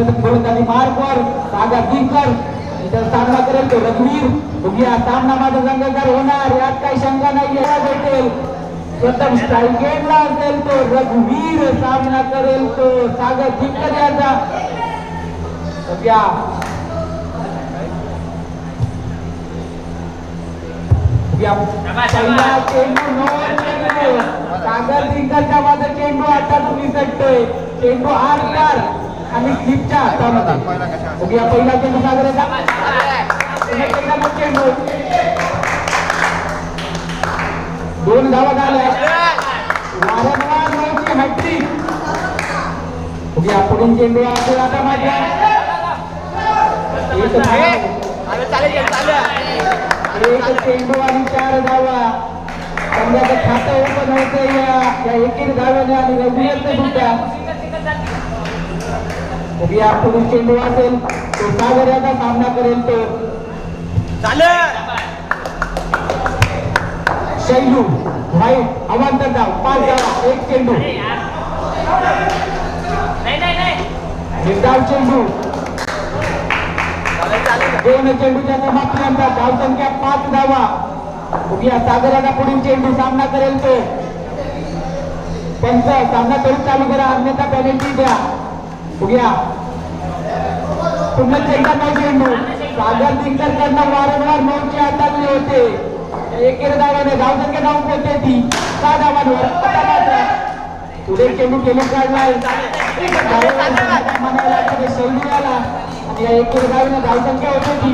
इथं गोलंदाजी कर सागर दिनकर इथं सामना करेल तो रघुवीर बघूया सामना माझा संघकार होणार यात काही शंका नाही भेटेल. प्रथम स्ट्राईक असेल तो रघुवीर सामना करेल तो सागर दिनकर याचा बघूया चेंडू सागर दिनकरच्या माझा चेंडू आता तुम्ही सटतोय. चेंडू आठ चार आणि स्लिपच्या हातामध्ये. बघूया पहिला चेंडू सागराचा पुन्हा पहिला मग चेंडू. दोन धावा झाल्या. वारंवार नऊची हॅट्रिक बघूया पुढील चेंडू असेल आता माझ्या एक चेंडू आणि चार धावा. समजाचं खातं ओपन होतं या या धाव्याने आणि रघुवीरचं सुद्धा बघूया पुढील चेंडू असेल तो सागर याचा सामना करेल तो. शैलू व्हाईट अवांतर धाव पाच धावा एक चेंडू. चेंडू. दोन चेंडूच्या समाप्तीनंतर धावसंख्या पाच धावा बघूया सागराचा पुढील चेंडू सामना करेल तो. पंच सामना तरी चालू करा अन्यथा पेनल्टी द्या. बघूया पुन्हा एकदा चेंडू सागर दिग्गजकडनं वारंवार नऊचे हातातले होते. एकेर धावाने धावसंख्या नऊ पोहोचते ती. सहा धावांवर आता मात्र पुढे चेंडू केली काढलाय शैली आला. आणि या एकेर धावाने धावसंख्या होते ती.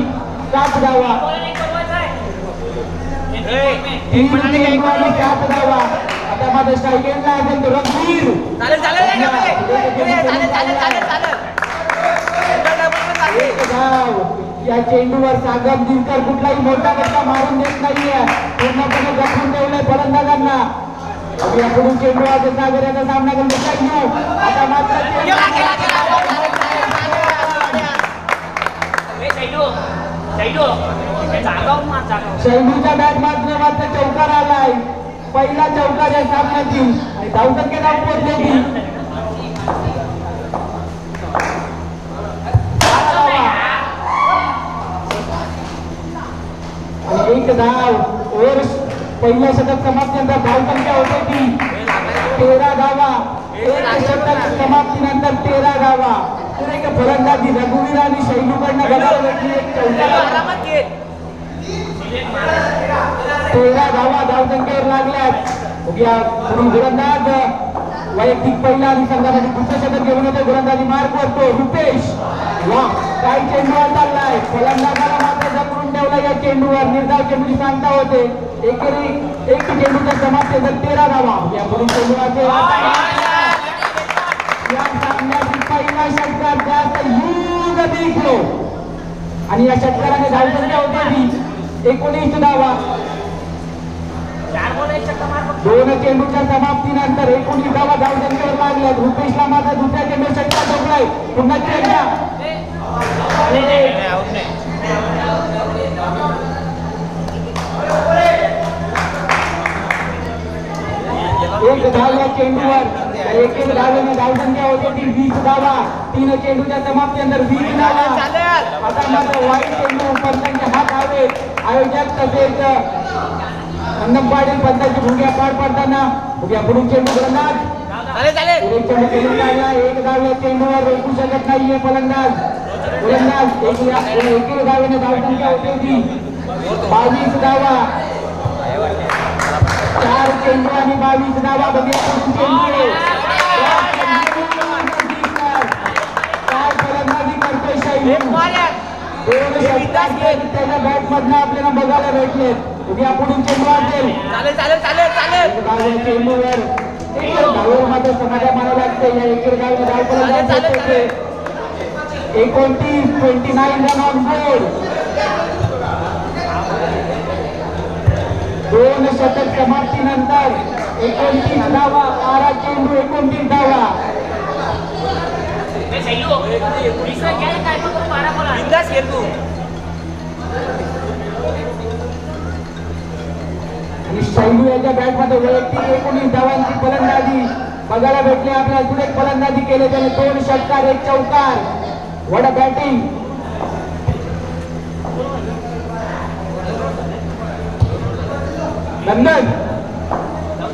सात धावा तीन चेंडू आणि सात धावा माझं स्ट्रायकेटला असेल तो रघुवीर. एक धाव या चेंडूवर सागर दिनकर कुठलाही मोठा फटका मारून देत नाहीये. पूर्णपणे जपून ठेवलंय फलंदाजांना. अब या पुढील चेंडू आज सागर याचा सामना करून आता मात्र शैलूच्या बॅट मात्र मात्र चौकार आलाय. पहिला चौकार या सामन्यातील आणि धावसंख्या धाव पोहोचली आणि एक धाव ओव्हर पहिल्या शतक समाप्तीनंतर धावसंख्या होते ती. तेरा धावा, एक शतक समाप्तीनंतर तेरा धावा. पुढे एक फलंदाजी रघुवीर आणि शैलूकडनं बघायला भेटली एक चौकार तेरा धावा धावसंख्येवर लागल्यात. बघूया पुढील गोलंदाज वैयक्तिक पहिला आणि संघासाठी दुसरं शतक घेऊन येतो गोलंदाजी मार्क करतो रुपेश वा काय चेंडूवर चाललाय? फलंदाजाला मात्र जपून ठेवला या चेंडूवर. निर्धाव चेंडूची सांगता होते. एकेरी एक चेंडूच्या समाप्तीनंतर तेरा धावा. या पुढील चेंडूचे या सामन्याची पहिला षटकार जास्त युग देखलो. आणि या षटकाराने धावसंख्या होती. एकोणीस धावा. दोन चेंडूच्या समाप्तीनंतर एकोणीस धावा धावसंख्येवर लागल्यात. रुपेशला मात्र दुसऱ्या चेंडू षटकार ठोकलाय पुन्हा चेंडा. एक धाव या चेंडूवर. एक एक धावेने धावसंख्या होते ती वीस धावा तीन चेंडूच्या समाप्तीनंतर वीस धावा आता मात्र वाईट चेंडू पंचांचे हात हवे. आयोजक तसेच अंगम पाटील पंचांची भूमिका पार पडताना पुढील चेंडू काढला एक धाव या चेंडूवर रोखू शकत नाहीये फलंदाज. गोलंदाज एक या- एक एक धावेने धावसंख्या होते ती बावीस धावा. चार चेंडू आणि बावीस धावा चेंडू. काय फलंदाजी करतोय दोन त्याच्या बॅट मधनं आपल्याला बघायला भेटले उद्या पुढील चेंडू असेल एक धाव या चेंडूवर. एक धावेवर मात्र समाधान मानावं लागतं या एकेर एकोणतीस twenty nine run on board दोन शतक समाप्तीनंतर एकोणतीस धावा बारा चेंडू एकोणतीस धावा. बिंदास खेळ तू. शैलू याच्या बॅटमध्ये वैयक्तिक एकोणीस धावांची फलंदाजी. बघायला भेटली आपल्याला पुढे फलंदाजी केले त्याने दोन षटकार एक चौकार. वड बॅटिंग नंदन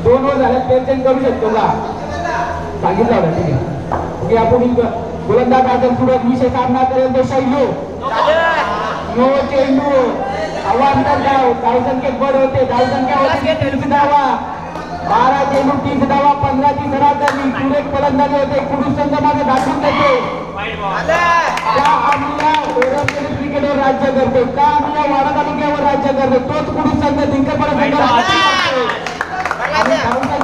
दोन वर झाले पेन चेंज करू शकतो का? सांगितलं होतं ठीक आहे. ओके आपण गोलंदाज आता सुरत विषय सामना करेल तो शैलो नो चेंडू. अवांतर धाव धावसंख्येत बळ होते धावसंख्या होती तीस धावा. बारा चेंडू तीस धावा पंधरा ची सरासरी सुरेख फलंदाजी होते कुडूस संघ मागे दाखवून देते. का आम्ही ओरंगेली क्रिकेटवर राज्य करतो. का आम्ही या वाडा तालुक्यावर राज्य करतो? तोच कुडूस संघ दिंकरपडा संघ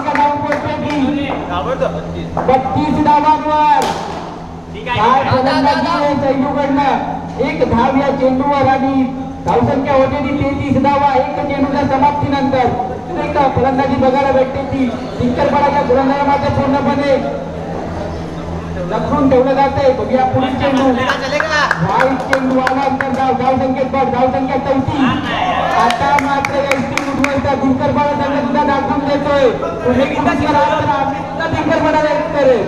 धावून पोहोचते की? बत्तीस धावांवर. काय फलंदाजी आहे चेंडूकडनं एक धाव या चेंडूवर आणि धावसंख्या होते ती तेहतीस धावा एक चेंडूच्या समाप्तीनंतर एक फलंदाजी बघायला भेटते ती. दिग्गरपणाच्या गोलंदाजामध्ये पूर्णपणे लखून ठेवलं जाते बघूया पुढील चेंडू. वाईट चेंडू आला तर धाव धावसंख्येत बघ धावसंख्या चौथी. आता मात्र या संघ सुद्धा दाखवून देतोय. करेल.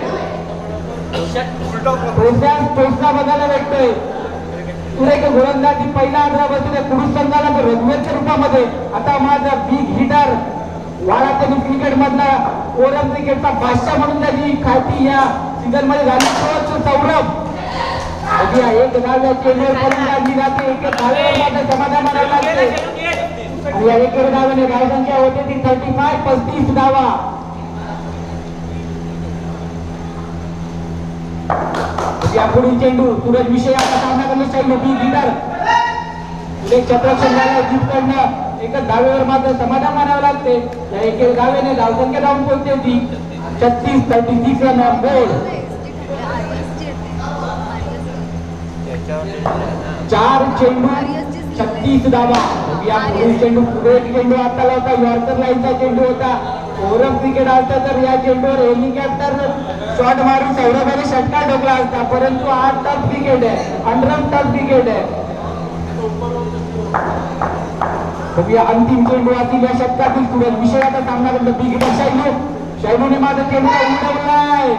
तोचा तोचा बघायला भेटतोय. सुरेख गोलंदाजी पहिला आग्रह बसले पुरुष संघाला तर रघुवेच्या रूपामध्ये आता माझा बिग हिटर वाडा क्रिकेट मधला ओरम क्रिकेटचा बादशाह म्हणून त्याची खाती या सीझनमध्ये झाली. सौरभ एक धाव्या चेंडूवर फलंदाजी जाते. एक धाव्यावर समाधान लागते. आणि एक धाव्याने धावसंख्या होते ती थर्टी फाय पस्तीस धावा या चेंडू सूरज विषय आता सामना करण्यास चेंडू बी गिटार पुढे छत्रक्षण झाला जीत कडनं एकच धावेवर मात्र समाधान मानावं लागते. या एक एक धावेने धावसंख्या धावून पोहोचते ती छत्तीस thirty six run on board चार चेंडू छत्तीस धावा. या पुढील चेंडू पुढे चेंडू आता होता यॉर्कर लाईनचा चेंडू होता. ओरम क्रिकेट असता तर या चेंडूवर हेलिकॉप्टर शॉट मारून सौरभाने षटकार ठोकला असता. परंतु हा टफ क्रिकेट आहे. अंडरम टफ क्रिकेट आहे. बघूया अंतिम चेंडू असतील या षटकातील सुरत विषयाचा सामना करतो बिग हिटर शैलू शैलूने माझा चेंडू उडवलाय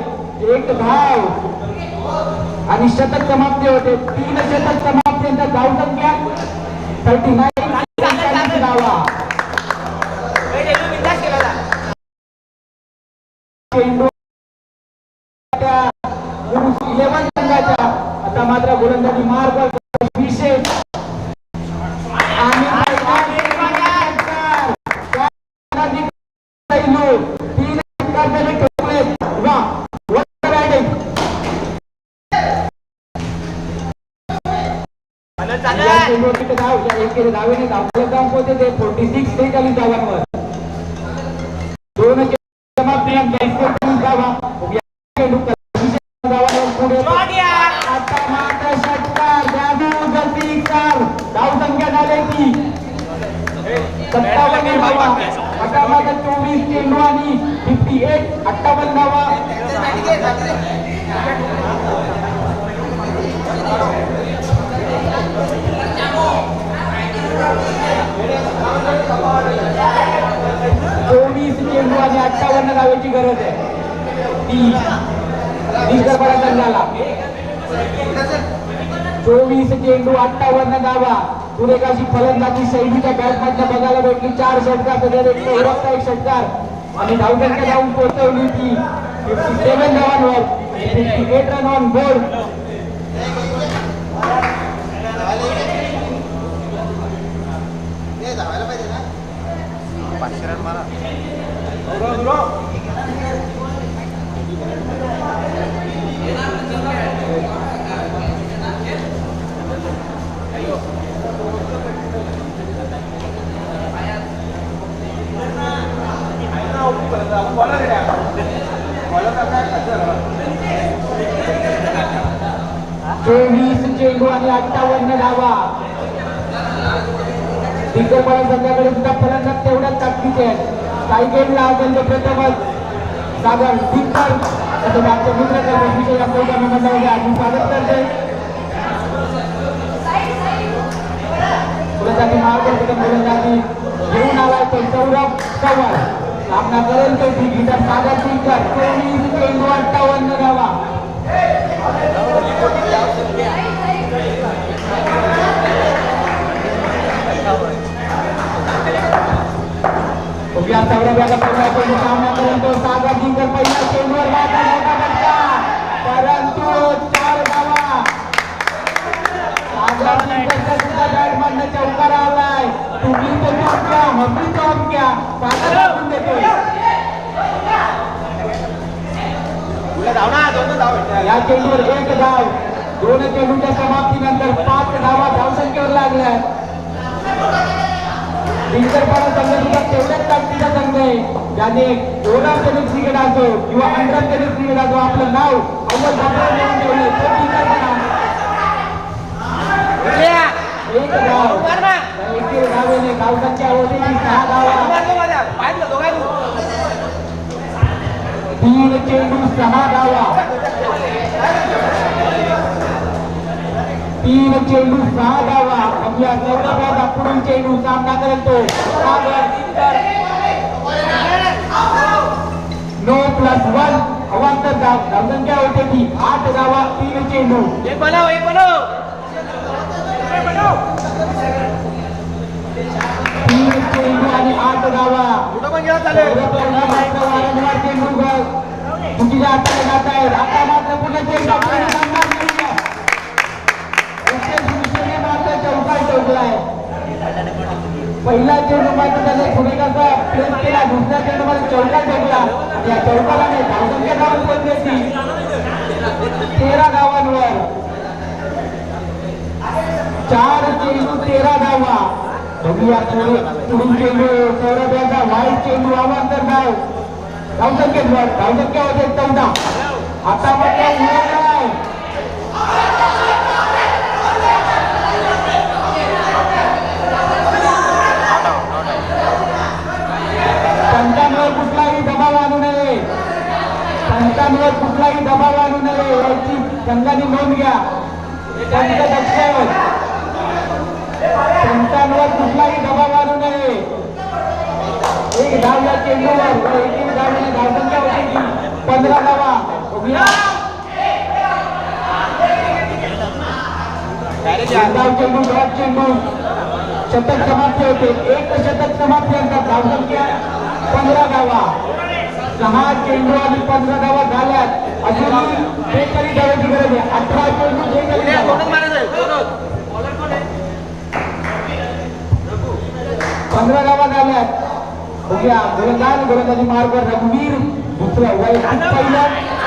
एक धाव. आणि शतक समाप्ती होते. तीन शतक समाप्तीनंतर धाव संख्या थर्टी नाईन चेंडू इलेव्हन संघाच्या आता मात्र गोलंदाजी मार्ग विशेष धाव या धावेने धावले जाऊन पोहोचते ते फोर्टी सिक्स त्रेचाळीस धावांवर दोन चेंडू समाप्तीनंतर एकोणचाळीस धावा या चेंडू विशेष धावांवर पुढे आता मात्र षटकार जादू गतीकार धाव संख्या झाली ती सत्तावन्न धावा आता मात्र चोवीस चेंडू आणि फिफ्टी एट अठ्ठावन्न धावा चोवीस चेंडू आणि अठ्ठावन्न धावेची गरज आहे. ती संघाला चोवीस चेंडू अठ्ठावन्न धावा सुरेखाची फलंदाजी शैलीच्या बॅटमधनं बघायला भेटली. चार षटकार त्याच्यात एक ओळखता एक षटकार. आणि धावसंख्या जाऊन पोहोचवली ती फिफ्टी सेव्हन धावांवर fifty eight run on board पाचशे रन मारा. चोवीस चेंडू आणि अठ्ठावन्न धावा. दिग्गजपणा संघाकडे सुद्धा फलंदाज तेवढ्याच ताकदीचे आहेत. काही गेमला असेल तर प्रथमच सागर दिग्गर तसंच आमचे मित्र कर्मच विषय या प्रोग्राम मंडळाचे आम्ही स्वागत करते फलंदाजी मार्गदर्शक फलंदाजी घेऊन आलाय तो सौरभ चव्हाण सामना करेल तो दिग्गीचा सागर दिग्गर चोवीस चेंडू अठ्ठावन्न धावा रुपया सब रुपया का पैसा कोई सामना करें तो सागर जी का पैसा चेंबर बाटा बच्चा परंतु चार बाबा सागर जी का सस्ता तो बैट मारने तो चौका रहा है। तू भी तो चौक क्या हम भी चौक क्या सागर अपन देखो। धावना दोनों धाव या समाप्ति एक धाव दोन चेंडूच्या समाप्तीनंतर पाच धावा धावसंख्येवर लागल्या दिग्गजपणा संघ सुद्धा तेवढ्याच ताकदीचा संघ आहे. ज्याने ओव्हर टेनिस क्रिकेट असो किंवा अंडर टेनिस क्रिकेट असो आपलं नाव अव्वल तो. एक होती ती सहा धावा तीन चेंडू सहा धावा तीन चेंडू सहा धावा आपल्या चौदा पुढून चेंडू सामना करेल तो. नो प्लस वन अवांतर धाव धावसंख्या होते ती. आठ धावा तीन चेंडू. एक बनव बनव. तीन चेंडू आणि आठ धावा चेंडू हाताने जात आहेत आता मात्र पुन्हा चेंडू. मात्र चौकार पहिला चेंडू मात्र त्याने पुढे कसा? प्रेस केला दुसऱ्या चेंडू मध्ये चौका ठोकला या चौकाराने धावसंख्या धावून पण देती तेरा धावांवर. चार चेंडू तेरा धावा. बघूया पुढे पुढून चेंडू सौरभ्याचा वाईट चेंडू अवांतर धाव धावसंख्येवर धावसंख्या होते चौदा. आता मात्र पंचांवर कुठलाही दबाव आणू नये याची संघाने नोंद घ्या. पंच कुठलाही दबाव आणू नये. एक धाव या चेंडूवर व एक एक धावसंख्या होती पंधरा धावा. धाव चेंडू डॉट चेंडू. शतक समाप्ती होते. एक शतक समाप्ती अंतर धावसंख्या पंधरा धावा. सहा चेंडू आणि पंधरा धावा झाल्यात. अजूनही बेकारी धावाची गरज आहे. अठरा चेंडू धावा. आहे, दोनच. पंधरा गावा झाल्यात. बघूया गोलंदाज गोलंदाजी मार्ग रघुवीर दुसरं वय. पहिलं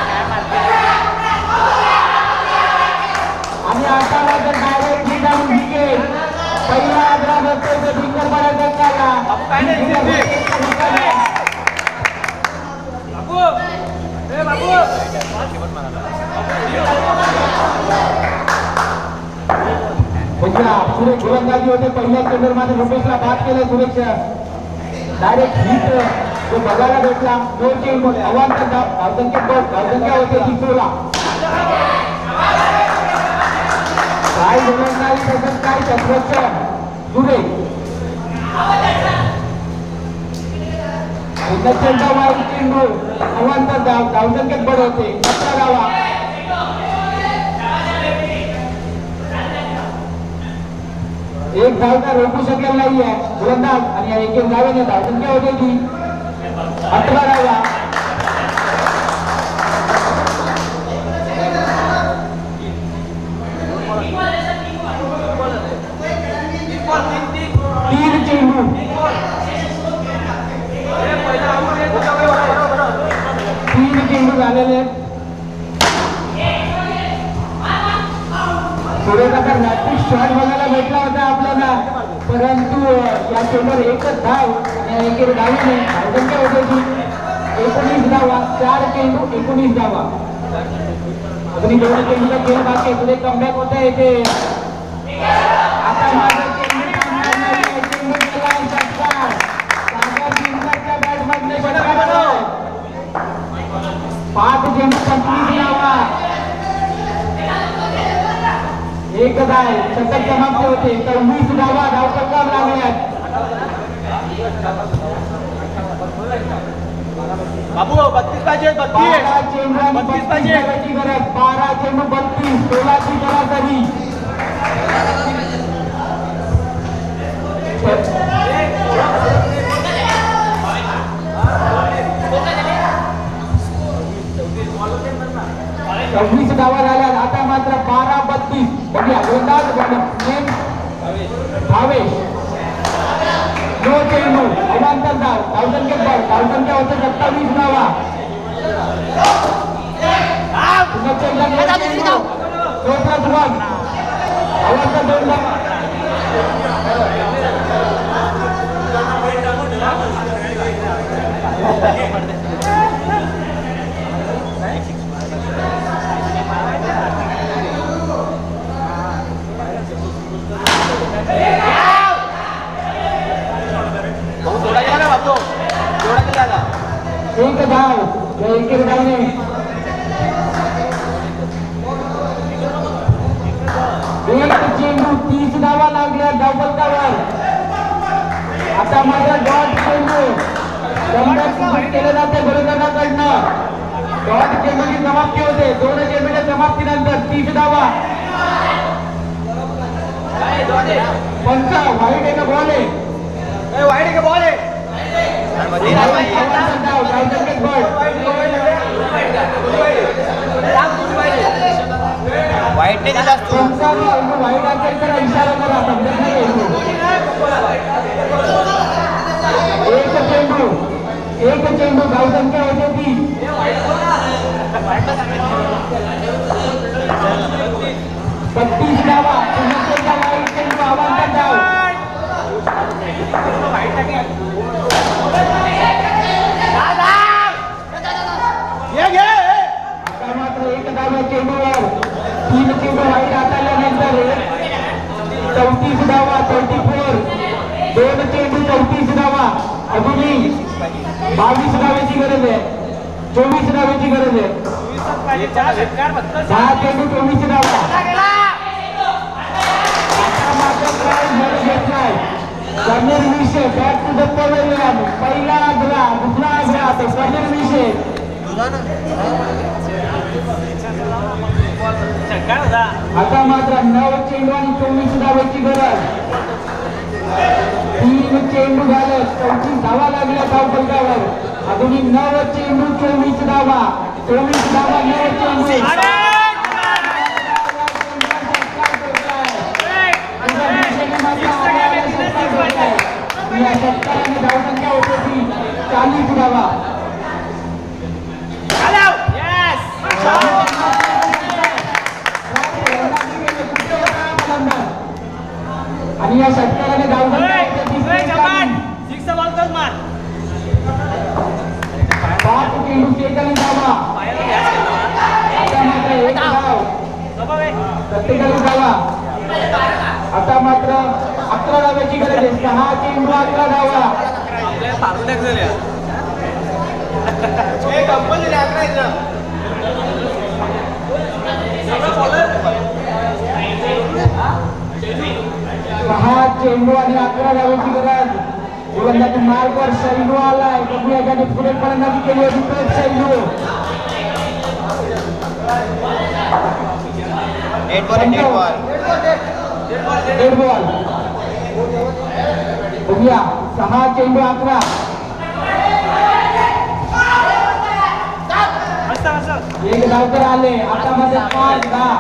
बघूया सुरेश गोलंदाजी होते. पहिल्या चेंडूरमध्ये रुपेशला बाद केलं सुरेश डायरेक्ट हिट जो बघायला भेटला दोन चेंडू अवांतर धाव धावसंख्या बघ धावसंख्या होते ती काय गोलंदाजी तसंच काय चक्रच सुरेश चेंडा वाईट चेंडू अवांतर धाव धावसंख्येत बड होते. अठरा धावा. एक धावता रोखू शकेल नाहीये. गोलंदाज आणि या एक एक धावेने धावसंख्या होते ती अठरा धावा. तीन चेंडू. तीन चेंडू झालेले आहेत. सूर्यकांत रॅपिड शॉट बघायला भेटला होता आपल्याला. परंतु अं, या चेंडूवर एकच धाव आणि एक धावीने धावसंख्या होती एकोणीस धावा चार चेंडू एकोणीस धावा. अजून दोन चेंडूचा खेळ बाकी आहे. पुढे कमबॅक होत आहे ते. आता माझा चेंडू थांबणार नाहीये. चेंडू गेलाय धावा एक धाव शतक समाप्त होते. तर वीस धावा धावसंख्या लागल्यात. बाबू बत्तीस. पाहिजे बारा चेंडू बत्तीस पाहिजे गरज. बारा चेंडू बत्तीस. सोळाची सरासरी सव्वीस धावा झाल्या आता मात्र बारा बत्तीस. बघूया. गोलंदाज नेम भावेश नो चेंडू अवांतर धाव. धावसंख्या बॉल धावसंख्या होते. सत्तावीस धावा. चौथा चेंडूला दोन धावा. एक धाव या एक धावने एक चेंडू तीस धावा लागल्या धावपलकावर आता मात्र डॉट चेंडू केलं जाते गोलंदाजाकडनं डॉट चेंडूची समाप्ती होते. दोन चेंडूच्या समाप्तीनंतर तीस धावा. पंच वाईट एक बॉल आहे? वाईट आहे का बॉल आहे अवांतर धाव धावसंख्येत बळ वाईट नाही दिला तू पंचाला इथं वाईट असेल तर इशारा करा समजत नाही एक चेंडू एक चेंडू धावसंख्या होते ती बत्तीस धावा पुण्याचा वाईट चेंडू आवांतर धाव चौतीस धावा ट्वेंटी फोर दोन चेंडू चौतीस धावा. अजूनही बावीस धावेची गरज आहे. चोवीस धावेची गरज आहे. दहा चेंडू चोवीस धावा. आता समीर विषय बॅक टू द पहिला आग्रा दुसरा आग्रा. तो समीर विषय. आता मात्र नऊ चेंडू आणि चोवीस धावाची गरज. तीन चेंडू झाले चौतीस धावा लागल्या धावपलकावर अजूनही नऊ चेंडू चोवीस धावा. चोवीस धावा नऊ चेंडू. पाच चेंडू सेकंद धावा आता मात्र एक धाव प्रत्येकाने धावा आता मात्र अकरा धाव्याची गरज आहे सहा चेंडू अकरा धावा कंपल्सरी अकरा सहा चेंडू आणि अकरा धाव्याची गरज. गोलंदाजी मार्गवर सैलू आलाय त्याने पुढे फलंदाजी केली होती सैलू. नेट बॉल बघूया. सहा चेंडू अकरा. एक धावकर आले. आता मध्ये पाच दहा.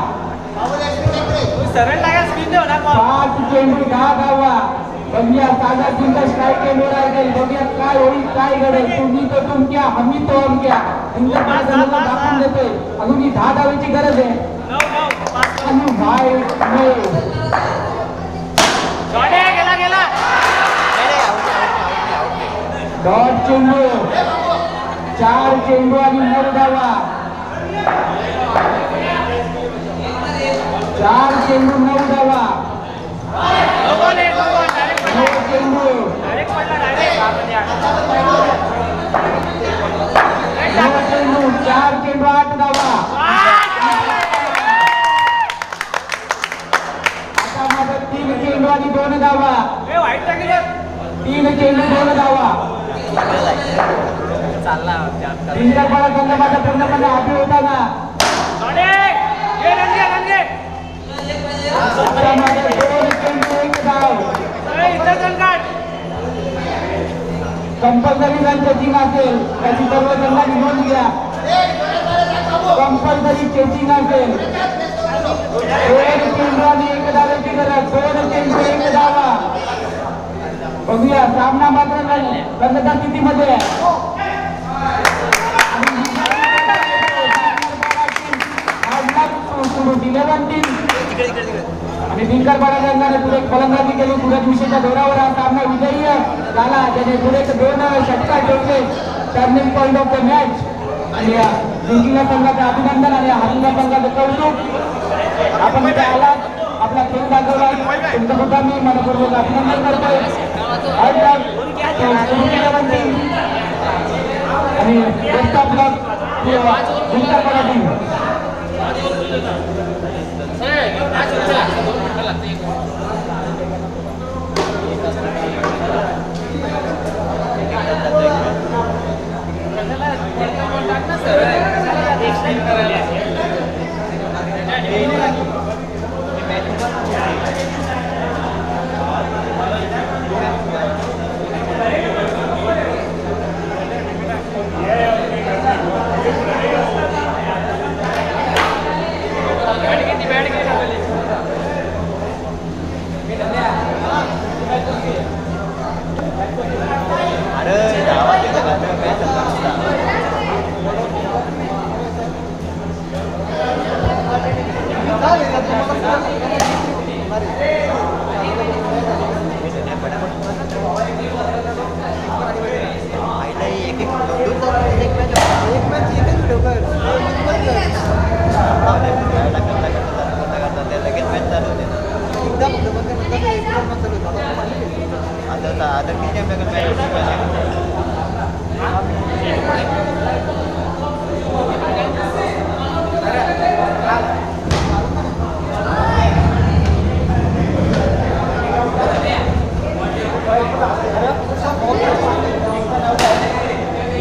सरळ लागा देऊ ना पाच चेंडू दहा धावा बघूया साधा चिंता स्ट्राईक एंडवर आहे बघूया काय होईल काय घडेल. तुम्ही तो तुमच्या हमी तो अमक्या इंग्लंड दाखवून देतोय. अजून ही दहा धावेची गरज आहे. आणि वाईट गेला गेला. डॉट चेंडू. चार चेंडू आणि नऊ धावा. चार चेंडू नऊ धावा नऊ चेंडू नऊ चेंडू चार चेंडू आठ धावा आता माझं तीन चेंडू आणि दोन धावा वाईट टाकलं तीन चेंडू दोन धावा चालला पूर्णपणे हाती होता ना. चेंडू एक धाव कंपल्सरी चेचिंग असेल त्याची सर्व संघाची नोंद घ्या. कंपल्सरी चेचिंग असेल. दोन एक धावेची गरज दोन चेंडू एक धावा बघूया सामना मात्र रंगता स्थितीमध्ये आहे? आणि दिनकर संघाने पुढे फलंदाजी केली पुढे दिवशीच्या दौऱ्यावर हा सामना विजयी झाला त्याने पुढे दोन षटकार ठेवले turning point of the match आणि या जिंकलेल्या संघाचे अभिनंदन आणि हरलेल्या संघाचं कौतुक आपण इथे आलात आपला खेळ दाखवला तुमचं सुद्धा मी मनपूर्वक अभिनंदन करतोय आणि best of luck Dinkar team अरे आवाज येतो का? काय चाललं? आईला एक एक एक मॅच एक मॅच एकच व्हिडिओ कर लगेच मॅच चालू होते आता आता किती आपल्याकडे मॅच